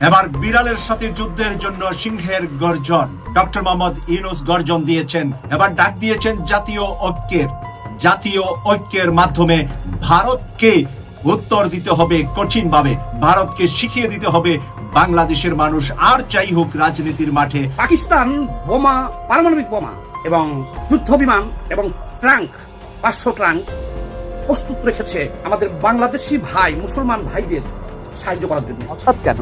এবার বিড়ালের সাথে যুদ্ধের জন্য সিংহের গর্জন। ডক্টর মোহাম্মদ ইউনুস গর্জন দিয়েছেন এবার ডাক দিয়েছেন জাতীয় ঐক্যের। জাতীয় ঐক্যের মাধ্যমে ভারতকে উত্তর দিতে হবে কঠিনভাবে ভারতকে শিখিয়ে দিতে হবে বাংলাদেশের মানুষ আর যাই হোক রাজনীতির মাঠে। পাকিস্তান বোমা পারমাণবিক বোমা এবং যুদ্ধ বিমান এবং ট্রাঙ্ক পাঁচশো ট্রাঙ্ক প্রস্তুত রেখেছে আমাদের বাংলাদেশি ভাই মুসলমান ভাইদের সাহায্য করার জন্য। হঠাৎ কেন?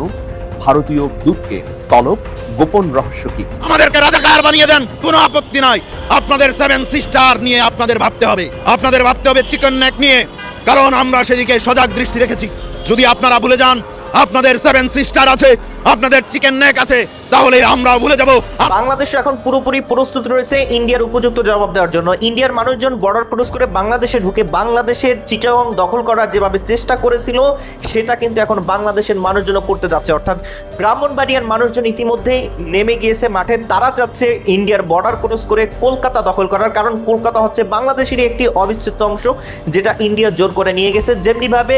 ভারতীয় দূতকে তলব, গোপন রহস্য কি? আমাদেরকে রাজাকার বানিয়ে দেন, কোনো আপত্তি নাই। আপনাদের সেভেন সিস্টার নিয়ে আপনাদের ভাবতে হবে। আপনাদের ভাবতে হবে চিকেন নেক নিয়ে। কারণ আমরা সেদিকে সজাগ দৃষ্টি রেখেছি। যদি আপনারা ভুলে যান, আপনাদের সেভেন সিস্টার আছে। আপনাদের চিকেন নেক আছে, তাহলে আমরা ভুলে যাব। বাংলাদেশ এখন পুরোপুরি প্রস্তুত রয়েছে ইন্ডিয়ার উপযুক্ত জবাব দেওয়ার জন্য। ইন্ডিয়ার মানুষজন বর্ডার ক্রস করে বাংলাদেশে ঢুকে বাংলাদেশের চিটাগং দখল করার যেভাবে চেষ্টা করেছিল, সেটা কিন্তু এখন বাংলাদেশের মানুষজন করতে যাচ্ছে। অর্থাৎ ব্রাহ্মণবাড়িয়ার মানুষজন ইতিমধ্যেই নেমে গিয়েছে মাঠে। তারা চাচ্ছে ইন্ডিয়ার বর্ডার ক্রস করে কলকাতা দখল করার, কারণ কলকাতা হচ্ছে বাংলাদেশেরই একটি অবিচ্ছেদ্য অংশ, যেটা ইন্ডিয়া জোর করে নিয়ে গেছে। যেমনিভাবে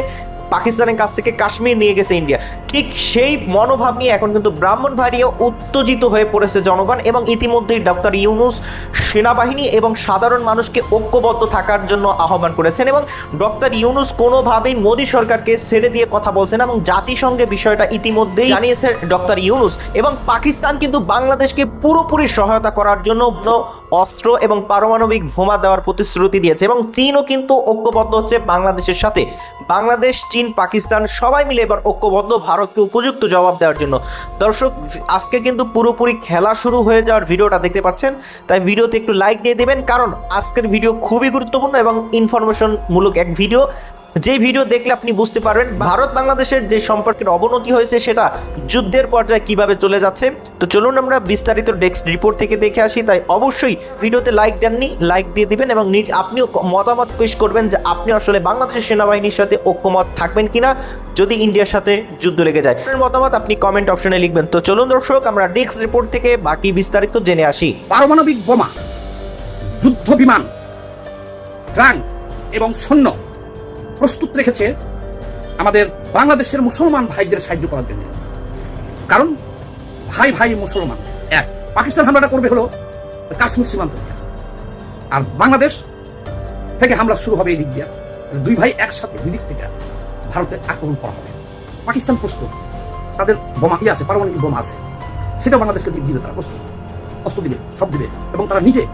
পাকিস্তানের কাছ থেকে কাশ্মীর নিয়ে গেছে ইন্ডিয়া। ঠিক সেই মনোভাব নিয়ে এখন কিন্তু ব্রাহ্মণ ব্রাহ্মণবাড়িয়া উত্তেজিত হয়ে পড়েছে জনগণ এবং ইতিমধ্যেই ডক্টর ইউনুস সেনাবাহিনী এবং সাধারণ মানুষকে ঐক্যবদ্ধ থাকার জন্য আহ্বান করেছেন এবং ডক্টর ইউনুস কোনোভাবেই মোদী সরকারকে ছেড়ে দিয়ে কথা বলছেন এবং জাতিসংঘে বিষয়টা ইতিমধ্যেই জানিয়েছে ডক্টর ইউনুস এবং পাকিস্তান কিন্তু বাংলাদেশকে পুরোপুরি সহায়তা করার জন্য অস্ত্র এবং পারমাণবিক বোমা দেওয়ার প্রতিশ্রুতি দিয়েছে এবং চীনও কিন্তু ঐক্যবদ্ধ হচ্ছে বাংলাদেশের সাথে। বাংলাদেশ, চীন পাকিস্তান সবাই মিলে এবার ঐক্যবদ্ধ ভারতকে উপযুক্ত জবাব দেওয়ার জন্য। দর্শক, আজকে কিন্তু পুরোপুরি খেলা শুরু হয়ে যাওয়ার ভিডিওটা দেখতে পাচ্ছেন, তাই ভিডিওতে একটু লাইক দিয়ে দেবেন, কারণ আজকের ভিডিও খুবই গুরুত্বপূর্ণ এবং ইনফরমেশনমূলক এক ভিডিও। যে ভিডিও দেখলে আপনি বুঝতে পারবেন ভারত বাংলাদেশের যে সম্পর্কের অবনতি হয়েছে সেটা যুদ্ধের পর্যায়ে কীভাবে চলে যাচ্ছে। তো চলুন আমরা বিস্তারিত ডেস্ক রিপোর্ট থেকে দেখে আসি। তাই অবশ্যই ভিডিওতে লাইক দেননি, লাইক দিয়ে দিবেন এবং নিজ আপনিও মতামত পেশ করবেন যে আপনি আসলে বাংলাদেশের সেনাবাহিনীর সাথে ঐক্যমত থাকবেন কিনা, যদি ইন্ডিয়ার সাথে যুদ্ধ লেগে যায়। আপনার মতামত আপনি কমেন্ট অপশনে লিখবেন। তো চলুন দর্শক, আমরা ডেস্ক রিপোর্ট থেকে বাকি বিস্তারিত জেনে আসি। পারমাণবিক বোমা, যুদ্ধ বিমান, ট্রাঙ্ক এবং সৈন্য প্রস্তুত রেখেছে আমাদের বাংলাদেশের মুসলমান ভাইদের সাহায্য করার জন্য। কারণ ভাই ভাই মুসলমান, এক। পাকিস্তান হামলাটা করবে হলো কাশ্মীর সীমান্ত আর বাংলাদেশ থেকে হামলা শুরু হবে এই দিক দিয়ে। দুই ভাই একসাথে দুই দিক থেকে ভারতে আক্রমণ করা হবে। পাকিস্তান প্রস্তুত। তাদের বোমা ইয়ে আছে, পারমাণবিক বোমা আছে। সেটা বাংলাদেশকে দিক দিবে, তারা প্রস্তুত। অস্ত্র দিবে, সব দিবে। এবং তারা নিজে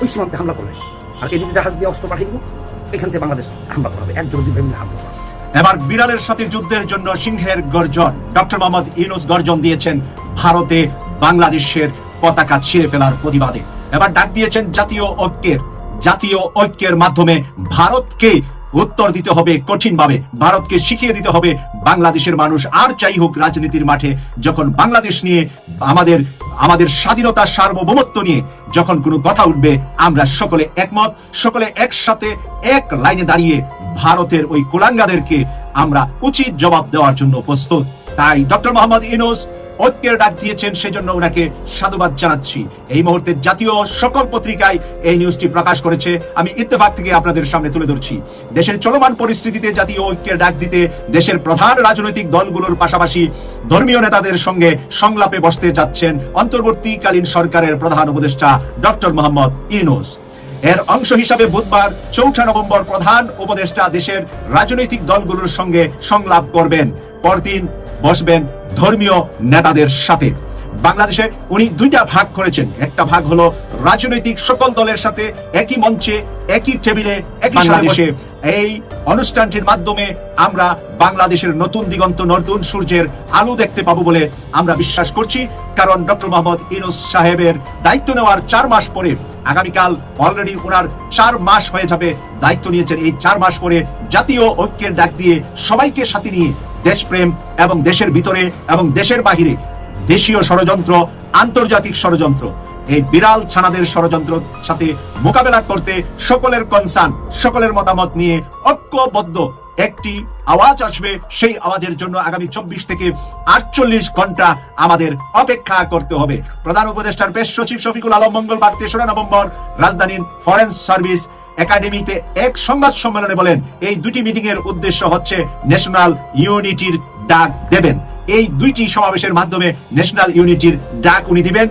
ওই সীমান্তে হামলা করবে। আর এদিকে জাহাজ দিয়ে অস্ত্র পাঠিয়ে দিব। এখান থেকে বাংলাদেশ হামলা করা হবে একজন দুই হামলা করা এবার বিড়ালের সাথে যুদ্ধের জন্য সিংহের গর্জন। ডক্টর মোহাম্মদ ইউনুস গর্জন দিয়েছেন, ভারতে বাংলাদেশের পতাকা ছিঁড়ে ফেলার প্রতিবাদে। এবার ডাক দিয়েছেন জাতীয় ঐক্যের জাতীয় ঐক্যের মাধ্যমে ভারতকে উত্তর দিতে হবে কঠিনভাবে। ভারতকে শিখিয়ে দিতে হবে, বাংলাদেশের মানুষ আর যাই হোক রাজনীতির মাঠে। যখন বাংলাদেশ নিয়ে আমাদের আমাদের স্বাধীনতা সার্বভৌমত্ব নিয়ে যখন কোনো কথা উঠবে, আমরা সকলে একমত, সকলে একসাথে এক লাইনে দাঁড়িয়ে ভারতের ওই কুলাঙ্গাদেরকে আমরা উচিত জবাব দেওয়ার জন্য প্রস্তুত। তাই ডক্টর মোহাম্মদ ইনুস ঐক্যের ডাক দিয়েছেন, সেজন্য ওনাকে সাধুবাদ জানাচ্ছি। এই মুহূর্তে জাতীয় সকল পত্রিকায় এই নিউজটি প্রকাশ করেছে। আমি ইত্তেফাক থেকে আপনাদের সামনে তুলে ধরছি। দেশের চলমান পরিস্থিতিতে জাতীয় ঐক্যের ডাক দিতে দেশের প্রধান রাজনৈতিক দলগুলোর পাশাপাশি ধর্মীয় নেতাদের সঙ্গে সংলাপে বসতে যাচ্ছেন অন্তর্বর্তীকালীন সরকারের প্রধান উপদেষ্টা ডক্টর মোহাম্মদ ইনুস এর অংশ হিসাবে বুধবার চৌঠা নভেম্বর প্রধান উপদেষ্টা দেশের রাজনৈতিক দলগুলোর সঙ্গে সংলাপ করবেন। পরদিন বসবেন ধর্মীয় নেতাদের সাথে। বাংলাদেশে উনি দুইটা ভাগ করেছেন। একটা ভাগ হলো রাজনৈতিক সকল দলের সাথে একই মঞ্চে একই টেবিলে একই সাথে এই অনুষ্ঠানটির মাধ্যমে আমরা বাংলাদেশের নতুন দিগন্ত নতুন সূর্যের আলো দেখতে পাবো বলে আমরা বিশ্বাস করছি। কারণ ডক্টর মোহাম্মদ ইনুস সাহেবের দায়িত্ব নেওয়ার চার মাস পরে আগামীকাল অলরেডি ওনার চার মাস হয়ে যাবে। দায়িত্ব নিয়েছেন। এই চার মাস পরে জাতীয় ঐক্যের ডাক দিয়ে সবাইকে সাথে নিয়ে দেশপ্রেম এবং দেশের ভিতরে এবং দেশের বাহিরে দেশীয় ষড়যন্ত্র, আন্তর্জাতিক ষড়যন্ত্র। এই বিড়াল ছানাদের ষড়যন্ত্র সাথে মোকাবেলা করতে সকলের কনসার্ন সকলের মতামত নিয়ে ঐক্যবদ্ধ একটি আওয়াজ আসবে। সেই আওয়াজের জন্য আগামী চব্বিশ থেকে আটচল্লিশ ঘণ্টা আমাদের অপেক্ষা করতে হবে। প্রধান উপদেষ্টার পেশ সচিব শফিকুল আলম মঙ্গলবার তেসরা নভেম্বর রাজধানীর ফরেন সার্ভিস একাডেমিতে এক সংবাদ সম্মেলনে বলেন, এই দুটি মিটিং এর উদ্দেশ্য হচ্ছে ন্যাশনাল ইউনিটির ডাক দেবেন। এই দুইটি সমাবেশের মাধ্যমে ন্যাশনাল ইউনিটির ডাক উনি দিবেন।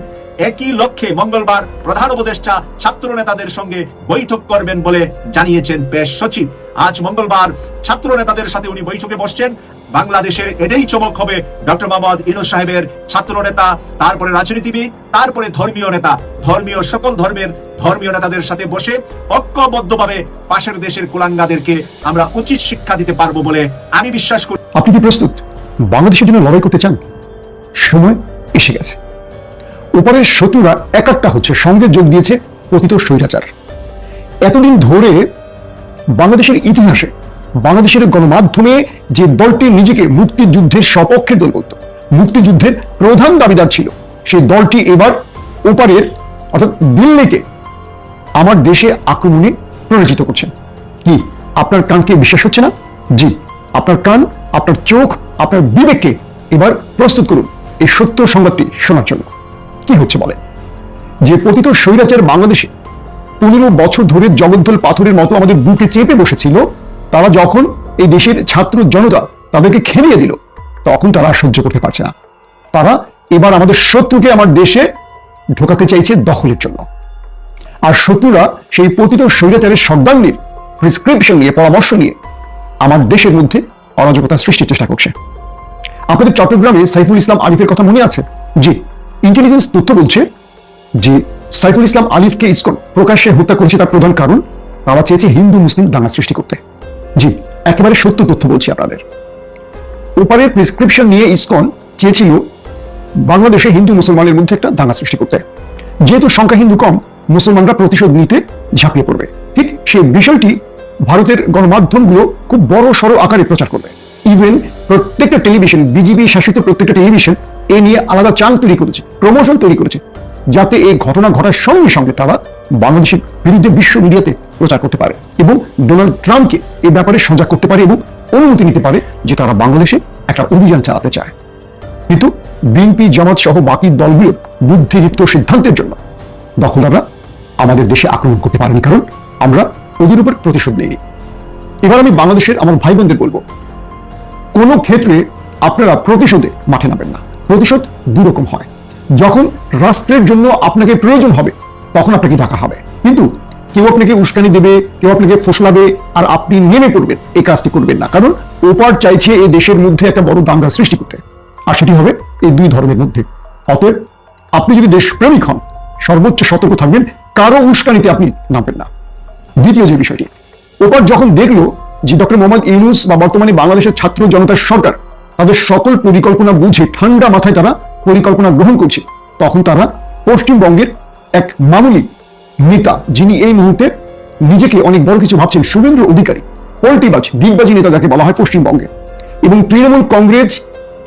একই লক্ষ্যে মঙ্গলবার প্রধান উপদেষ্টা ছাত্র নেতাদের সঙ্গে বৈঠক করবেন বলে জানিয়েছেন পেশ সচিব। আজ মঙ্গলবার ছাত্র নেতাদের সাথে উনি বৈঠকে বসছেন। বাংলাদেশের এটাই চমক হবে ডক্টর মোহাম্মদ ইনুস সাহেবের ছাত্র নেতা তারপরে রাজনীতিবিদ, তারপরে ধর্মীয় নেতা। ধর্মীয় সকল ধর্মের ধর্মীয় নেতাদের সাথে বসে ঐক্যবদ্ধভাবে পাশের দেশের কুলাঙ্গাদেরকে আমরা উচিত শিক্ষা দিতে পারব বলে আমি বিশ্বাস করি। আপনি কি প্রস্তুত? বাংলাদেশের জন্য লড়াই করতে চান? সময় এসে গেছে। উপরের শত্রুরা এক একটা হচ্ছে, সঙ্গে যোগ দিয়েছে পতিত স্বৈরাচার। এতদিন ধরে বাংলাদেশের ইতিহাসে বাংলাদেশের গণমাধ্যমে যে দলটি নিজেকে মুক্তিযুদ্ধের সপক্ষের দল বলত মুক্তিযুদ্ধের প্রধান দাবিদার ছিল, সেই দলটি এবার ওপারের, অর্থাৎ দিল্লিকে আমার দেশে আক্রমণে প্ররোচিত করছেন কি, আপনার কানকে বিশ্বাস হচ্ছে না? জি, আপনার কান, আপনার চোখ, আপনার বিবেককে এবার প্রস্তুত করুন এই সত্য সংবাদটি শোনার জন্য। কি হচ্ছে বলে? যে পতিত স্বৈরাচার বাংলাদেশে পনেরো বছর ধরে জগদ্দল পাথরের মতো আমাদের বুকে চেপে বসেছিল তারা যখন এই দেশের ছাত্র জনতা তাদেরকে খেলিয়ে দিল, তখন তারা সহ্য করতে পারছে না। তারা এবার আমাদের শত্রুকে আমার দেশে ঢোকাতে চাইছে দখলের জন্য। আর শত্রুরা সেই পতিত স্বৈরাচারের সর্দাঙ্গীর প্রিসক্রিপশন নিয়ে, পরামর্শ নিয়ে আমার দেশের মধ্যে অরাজকতা সৃষ্টির চেষ্টা করছে। আপনাদের চট্টগ্রামে সাইফুল ইসলাম আলিফের কথা মনে আছে? জি। ইন্টেলিজেন্স তথ্য বলছে যে, সাইফুল ইসলাম আলিফকে ইসকন প্রকাশ্যে হত্যা করেছে তার প্রধান কারণ, তারা চেয়েছে হিন্দু মুসলিম দাঙ্গা সৃষ্টি করতে। জি, একেবারে সত্য তথ্য বলছি আপনাদের। ওপারের প্রেসক্রিপশন নিয়ে ইসকন চেয়েছিল বাংলাদেশে হিন্দু মুসলমানের মধ্যে একটা দাঙ্গা সৃষ্টি করতে। যেহেতু সংখ্যা হিন্দু কম, মুসলমানরা প্রতিশোধ নিতে ঝাঁপিয়ে পড়বে। ঠিক সেই বিষয়টি ভারতের গণমাধ্যমগুলো খুব বড় সড় আকারে প্রচার করবে। ইভেন প্রত্যেকটা টেলিভিশন বিজেপি শাসিত প্রত্যেকটা টেলিভিশন, এ নিয়ে আলাদা চাল তৈরি করেছে, প্রমোশন তৈরি করেছে, যাতে এই ঘটনা ঘটার সঙ্গে সঙ্গে তারা বাংলাদেশের বিরুদ্ধে বিশ্ব মিডিয়াতে প্রচার করতে পারে এবং ডোনাল্ড ট্রাম্পকে এই ব্যাপারে সজাগ করতে পারে এবং অনুমতি নিতে পারে যে তারা বাংলাদেশে একটা অভিযান চালাতে চায়। কিন্তু বিএনপি, জামাত সহ বাকি দলগুলোর বুদ্ধিদীপ্ত সিদ্ধান্তের জন্য দখলদাররা আমাদের দেশে আক্রমণ করতে পারেনি কারণ আমরা ওদের উপর প্রতিশোধ নেইনি। এবার আমি বাংলাদেশের আমার ভাই বোনদের বলব, কোনো ক্ষেত্রে আপনারা প্রতিশোধে মাঠে নামেন না। প্রতিশোধ দুরকম হয়। যখন রাষ্ট্রের জন্য আপনাকে প্রয়োজন হবে তখন আপনাকে ডাকা হবে। কিন্তু কেউ আপনাকে উস্কানি দেবে, কেউ আপনাকে ফসলাবে আর আপনি নেমে পড়বেন। এই কাজটি করবেন না। কারণ ওপার চাইছে এই দেশের মধ্যে একটা বড় দাঙ্গা সৃষ্টি করতে। আর সেটি হবে এই দুই ধর্মের মধ্যে। অতএব আপনি যদি দেশপ্রেমিক হন, সর্বোচ্চ সতর্ক থাকবেন, কারও উস্কানিতে আপনি নামবেন না। দ্বিতীয় যে বিষয়টি, ওপার যখন দেখল যে ডক্টর মোহাম্মদ ইউনুস বা বর্তমানে বাংলাদেশের ছাত্র জনতার সরকার, তাদের সকল পরিকল্পনা বুঝে ঠান্ডা মাথায় তারা পরিকল্পনা গ্রহণ করছে, তখন তারা পশ্চিমবঙ্গের এক মামুলি নেতা, যিনি এই মুহূর্তে নিজেকে অনেক বড় কিছু ভাবছেন শুভেন্দ্র অধিকারী পোল্টিবাজ দিগবাজি নেতা যাকে বলা হয় পশ্চিমবঙ্গে। এবং তৃণমূল কংগ্রেস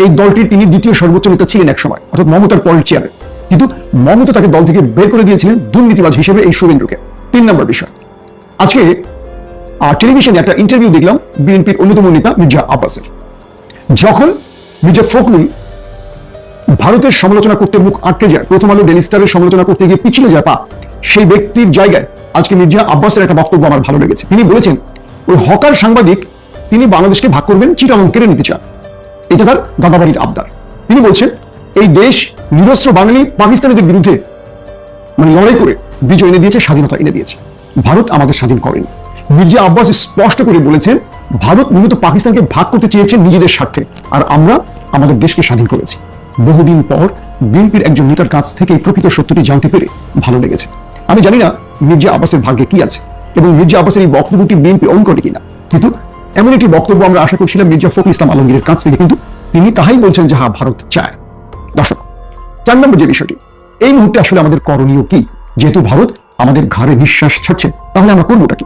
এই দলটির তিনি দ্বিতীয় সর্বোচ্চ নেতা ছিলেন এক সময় অর্থাৎ মমতার পরের চেয়ারে কিন্তু মমতা তাকে দল থেকে বের করে দিয়েছিলেন দুর্নীতিবাজ হিসেবে এই শুভেন্দ্রকে তিন নম্বর বিষয়। আজকে টেলিভিশনে একটা ইন্টারভিউ দেখলাম বিএনপির অন্যতম নেতা মির্জা আব্বাসের। যখন মির্জা ফখরুল ভারতের সমালোচনা করতে মুখ আটকে যায়। প্রথম আলো ডেলি স্টারের সমালোচনা করতে গিয়ে পিছলে যায় পা। সেই ব্যক্তির জায়গায় আজকে মির্জা আব্বাসের একটা বক্তব্য আমার ভালো লেগেছে। তিনি বলেছেন, ওই হকার সাংবাদিক, তিনি বাংলাদেশকে ভাগ করবেন, চিটাগং কেড়ে নিতে চান। এটা তার দাদাবাড়ির আবদার। তিনি বলছেন, এই দেশ নিরস্ত্র বাঙালি পাকিস্তানিদের বিরুদ্ধে মানে লড়াই করে বিজয় এনে দিয়েছে, স্বাধীনতা এনে দিয়েছে। ভারত আমাদের স্বাধীন করেনি। মির্জা আব্বাস স্পষ্ট করে বলেছেন, ভারত মূলত পাকিস্তানকে ভাগ করতে চেয়েছে নিজেদের স্বার্থে, আর আমরা আমাদের দেশকে স্বাধীন করেছি। বহুদিন পর বিএনপির একজন নেতার কাছ থেকে এই প্রকৃত সত্যটি জানতে পেরে ভালো লেগেছে। আমি জানি না মির্জা আব্বাসের ভাগ্যে কি আছে এবং মির্জা আব্বাসের এই বক্তব্যটি বিএনপি অন করে কিনা। কিন্তু এমন একটি বক্তব্য আমরা আশা করছিলাম মির্জা ফখরুল ইসলাম আলমগীরের কাছ থেকে। কিন্তু তিনি তাহাই বলছেন যে হ্যাঁ ভারত চায়। দর্শক, চার নম্বর যে বিষয়টি, এই মুহূর্তে আসলে আমাদের করণীয় কি? যেহেতু ভারত আমাদের ঘাড়ে নিঃশ্বাস ছাড়ছে, তাহলে আমরা করবোটা কি?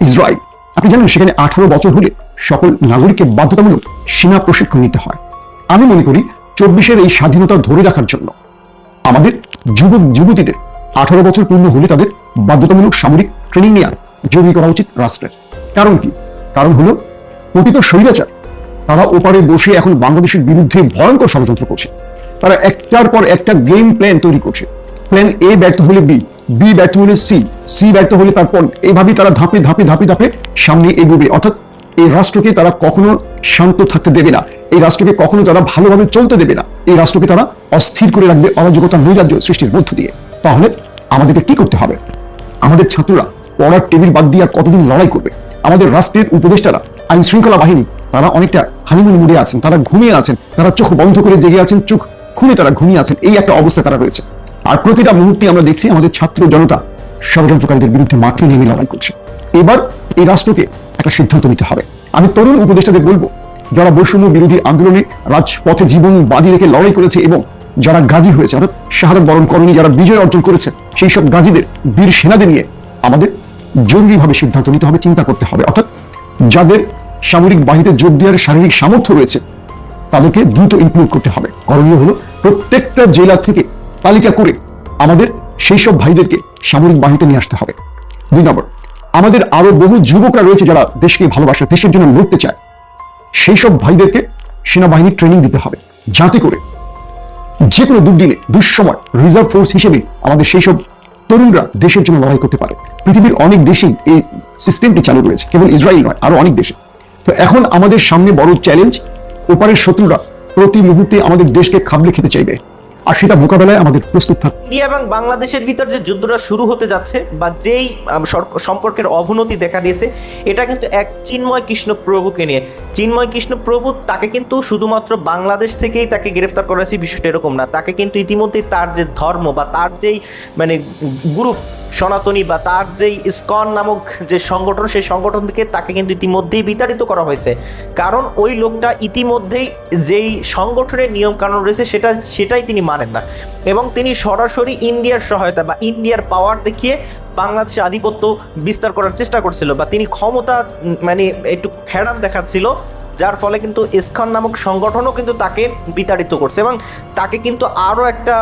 ইসরায়েল, আপনি জানেন সেখানে আঠারো বছর হলে সকল নাগরিককে বাধ্যতামূলক সীমা প্রশিক্ষণ নিতে হয়। আমি মনে করি চব্বিশের এই স্বাধীনতা ধরে রাখার জন্য আমাদের যুবক যুবতীদের আঠারো বছর পূর্ণ হলে তাদের বাধ্যতামূলক সামরিক ট্রেনিং নেওয়ার জরুরি করা উচিত রাষ্ট্রের। কারণ কি? কারণ হলো পতিত স্বৈরাচার। তারা ওপারে বসে এখন বাংলাদেশের বিরুদ্ধে ভয়ঙ্কর ষড়যন্ত্র করছে। তারা একটার পর একটা গেম প্ল্যান তৈরি করছে। প্ল্যান এ ব্যর্থ হলে বি বি ব্যর্থ হলে সি সি ব্যর্থ হলে তারপর এইভাবেই তারা ধাপে ধাপে ধাপে ধাপে সামনে এগোবে। অর্থাৎ এই রাষ্ট্রকে তারা কখনো শান্ত থাকতে দেবে না। এই রাষ্ট্রকে কখনো তারা ভালোভাবে চলতে দেবে না। এই রাষ্ট্রকে তারা অস্থির করে রাখবে অরাজকতা নৈরাজ্য সৃষ্টির মধ্য দিয়ে। তাহলে আমাদেরকে কি করতে হবে? আমাদের ছাত্ররা পড়ার টেবিল বাদ দিয়ে আর কতদিন লড়াই করবে? আমাদের রাষ্ট্রের উপদেষ্টারা আইন শৃঙ্খলা বাহিনী, তারা অনেকটা হানিমুন মুডে আছেন, তারা ঘুমিয়ে আছেন, তারা চোখ বন্ধ করে জেগে আছেন, চোখ খুলে তারা ঘুমিয়ে আছেন, এই একটা অবস্থা তারা রয়েছে। আর প্রতিটা মুহূর্তে আমরা দেখছি আমাদের ছাত্র জনতা ষড়যন্ত্রকারীদের বিরুদ্ধে মাঠে নেমে লড়াই করছে। এবার এই রাষ্ট্রকে একটা সিদ্ধান্ত নিতে হবে। আমি তরুণ উপদেষ্টাদের বলব, যারা বৈষম্য বিরোধী আন্দোলনে রাজপথে জীবন বাজি রেখে লড়াই করেছে এবং যারা গাজী হয়েছে, অর্থাৎ শাহাদত বরণ করণী যারা বিজয় অর্জন করেছে, সেই সব গাজীদের বীর সেনাদের নিয়ে আমাদের জরুরিভাবে সিদ্ধান্ত নিতে হবে, চিন্তা করতে হবে। অর্থাৎ যাদের সামরিক বাহিনীতে যোগ দেওয়ার শারীরিক সামর্থ্য রয়েছে, তাদেরকে দ্রুত ইনক্লুড করতে হবে। করণীয় হলো, প্রত্যেকটা জেলা থেকে তালিকা করে আমাদের সেই সব ভাইদেরকে সামরিক বাহিনীতে নিয়ে আসতে হবে। দুই নম্বর আমাদের আরও বহু যুবকরা রয়েছে যারা দেশকে ভালোবাসে, দেশের জন্য লড়তে চায়। সেই সব ভাইদেরকে সেনাবাহিনীর ট্রেনিং দিতে হবে, যাতে করে যে কোনো দুর্দিনে, দুঃসময় রিজার্ভ ফোর্স হিসেবে আমাদের সেই সব তরুণরা দেশের জন্য লড়াই করতে পারে। পৃথিবীর অনেক দেশেই এই সিস্টেমটি চালু রয়েছে, কেবল ইসরায়েল নয়, আরও অনেক দেশে। তো এখন আমাদের সামনে বড় চ্যালেঞ্জ ওপারের শত্রুরা প্রতি মুহূর্তে আমাদের দেশকে খাবলে খেতে চাইবে। আর সেটা মোকাবেলায় আমাদের প্রস্তুত থাকতে ইন্ডিয়া এবং বাংলাদেশের ভিতর যে যুদ্ধটা শুরু হতে যাচ্ছে বা যেই সম্পর্কের অবনতি দেখা দিয়েছে, এটা কিন্তু এক চিন্ময় কৃষ্ণ প্রভুকে নিয়ে। চিন্ময় কৃষ্ণ প্রভু তাকে কিন্তু শুধুমাত্র বাংলাদেশ থেকেই তাকে গ্রেফতার করা হয়েছে বিষয়টা এরকম না। তাকে কিন্তু ইতিমধ্যেই তার যে ধর্ম বা তার যেই মানে গ্রুপ সনাতনী বা তার যেই ইসকন নামক যে সংগঠন, সেই সংগঠন থেকে তাকে কিন্তু ইতিমধ্যেই বিতাড়িত করা হয়েছে। কারণ ওই লোকটা ইতিমধ্যেই যেই সংগঠনের নিয়ম কানুন রয়েছে, সেটা, সেটাই তিনি মানেন না। এবং তিনি সরাসরি ইন্ডিয়ার সহায়তা বা ইন্ডিয়ার পাওয়ার দেখিয়ে বাংলাদেশে আধিপত্য বিস্তার করার চেষ্টা করছিল বা তিনি ক্ষমতা মানে একটু ফেরাম দেখাচ্ছিল যার ফলে কিন্তু ইসখান নামক সংগঠনও কিন্তু তাকে বিতাড়িত করছে এবং তাকে কিন্তু আরও একটা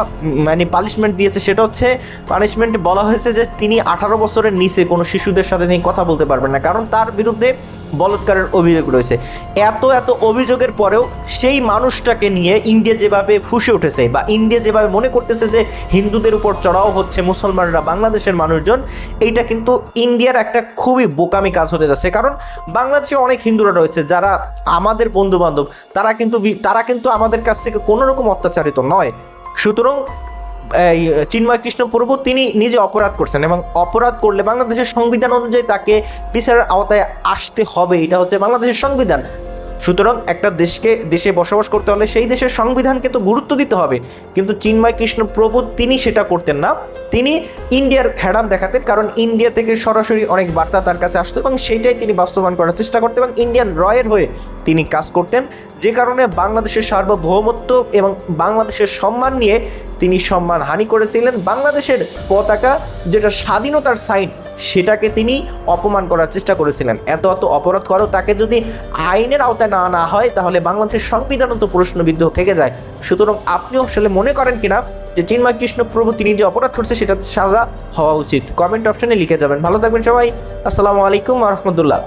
মানে পানিশমেন্ট দিয়েছে। সেটা হচ্ছে পানিশমেন্টে বলা হয়েছে যে তিনি আঠারো বছরের নিচে কোনো শিশুদের সাথে তিনি কথা বলতে পারবেন না। কারণ তার বিরুদ্ধে বলৎকারের অভিযোগ রয়েছে। এত এত অভিযোগের পরেও সেই মানুষটাকে নিয়ে ইন্ডিয়া যেভাবে ফুসে উঠেছে বা ইন্ডিয়া যেভাবে মনে করতেছে যে হিন্দুদের উপর চড়াও হচ্ছে, মুসলমানরা, বাংলাদেশের মানুষজন, এইটা কিন্তু ইন্ডিয়ার একটা খুবই বোকামি কাজ হতে যাচ্ছে। কারণ বাংলাদেশে অনেক হিন্দুরা রয়েছে যারা আমাদের বন্ধু বান্ধব তারা কিন্তু তারা কিন্তু আমাদের কাছ থেকে কোনো রকম অত্যাচারিত নয়। সুতরাং চিন্ময় কৃষ্ণ প্রভু তিনি নিজে অপরাধ করছেন এবং অপরাধ করলে বাংলাদেশের সংবিধান অনুযায়ী তাকে বিচারের আওতায় আসতে হবে। এটা হচ্ছে বাংলাদেশের সংবিধান। সুতরাং একটা দেশকে, দেশে বসবাস করতে হলে সেই দেশের সংবিধানকে তো গুরুত্ব দিতে হবে। কিন্তু চিন্ময় কৃষ্ণ প্রভু তিনি সেটা করতেন না। তিনি ইন্ডিয়ার হ্যাডাম দেখাতেন, কারণ ইন্ডিয়া থেকে সরাসরি অনেক বার্তা তার কাছে আসতো এবং সেইটাই তিনি বাস্তবায়ন করার চেষ্টা করতেন এবং ইন্ডিয়ান রয়ের হয়ে তিনি কাজ করতেন। যে কারণে বাংলাদেশের সার্বভৌমত্ব এবং বাংলাদেশের সম্মান নিয়ে তিনি সম্মান হানি করেছিলেন বাংলাদেশের পতাকা, যেটা স্বাধীনতার সাইন, সেটাকে তিনি অপমান করার চেষ্টা করেছিলেন। এত এত অপরাধ করো, তাকে যদি আইনের আওতায় না আনা হয়, তাহলে বাংলাদেশের সংবিধানও তো প্রশ্নবিদ্ধ থেকে যায়। সুতরাং আপনিও আসলে মনে করেন কিনা যে চিন্ময় কৃষ্ণ প্রভু তিনি যে অপরাধ করছে সেটা সাজা হওয়া উচিত? কমেন্ট অপশনে লিখে যাবেন। ভালো থাকবেন সবাই। আসসালামু আলাইকুম রহমতুল্লাহ।